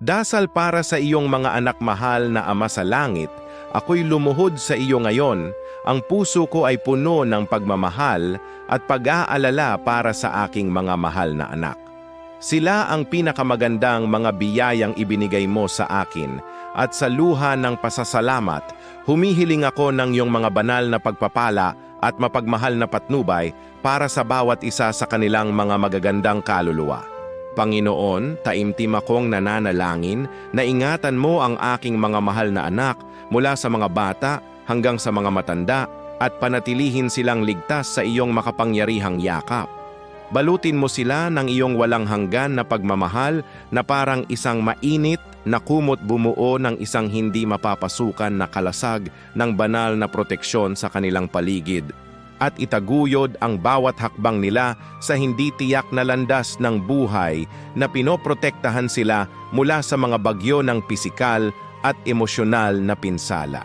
Dasal para sa iyong mga anak mahal na Ama sa langit, ako'y lumuhod sa iyo ngayon, ang puso ko ay puno ng pagmamahal at pag-aalala para sa aking mga mahal na anak. Sila ang pinakamagandang mga biyayang ibinigay mo sa akin at sa luha ng pasasalamat, humihiling ako ng iyong mga banal na pagpapala at mapagmahal na patnubay para sa bawat isa sa kanilang mga magagandang kaluluwa. Panginoon, taimtim akong nananalangin na ingatan mo ang aking mga mahal na anak mula sa mga bata hanggang sa mga matanda at panatilihin silang ligtas sa iyong makapangyarihang yakap. Balutin mo sila ng iyong walang hanggan na pagmamahal na parang isang mainit na kumot bumuo ng isang hindi mapapasukan na kalasag ng banal na proteksyon sa kanilang paligid at itaguyod ang bawat hakbang nila sa hindi tiyak na landas ng buhay na pinoprotektahan sila mula sa mga bagyo ng pisikal at emosyonal na pinsala.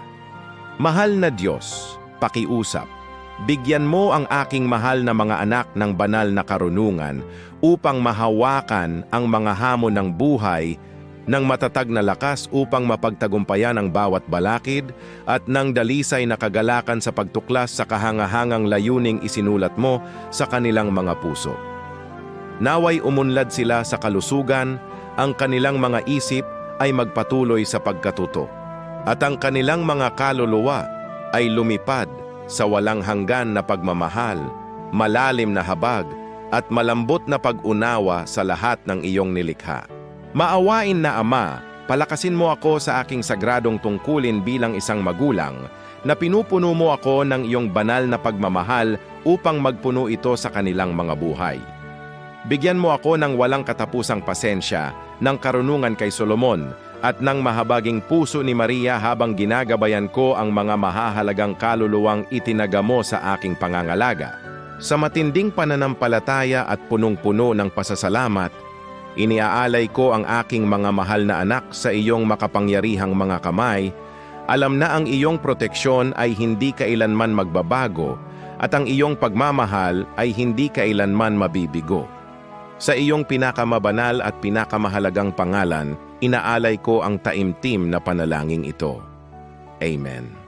Mahal na Diyos, pakiusap, bigyan mo ang aking mahal na mga anak ng banal na karunungan upang mahawakan ang mga hamon ng buhay ng matatag na lakas upang mapagtagumpayan ang bawat balakid at ng dalisay na kagalakan sa pagtuklas sa kahangahangang layuning isinulat mo sa kanilang mga puso. Naway umunlad sila sa kalusugan, ang kanilang mga isip ay magpatuloy sa pagkatuto, at ang kanilang mga kaluluwa ay lumipad sa walang hanggan na pagmamahal, malalim na habag, at malambot na pag-unawa sa lahat ng iyong nilikha. Maawain na Ama, palakasin mo ako sa aking sagradong tungkulin bilang isang magulang na pinupuno mo ako ng iyong banal na pagmamahal upang magpuno ito sa kanilang mga buhay. Bigyan mo ako ng walang katapusang pasensya, ng karunungan kay Solomon, at ng mahabaging puso ni Maria habang ginagabayan ko ang mga mahahalagang kaluluwang itinaga mo sa aking pangangalaga. Sa matinding pananampalataya at punong-puno ng pasasalamat, Iniaalay ko ang aking mga mahal na anak sa iyong makapangyarihang mga kamay. Alam na ang iyong proteksyon ay hindi kailanman magbabago at ang iyong pagmamahal ay hindi kailanman mabibigo. Sa iyong pinakamabanal at pinakamahalagang pangalan, inaalay ko ang taimtim na panalangin ito. Amen.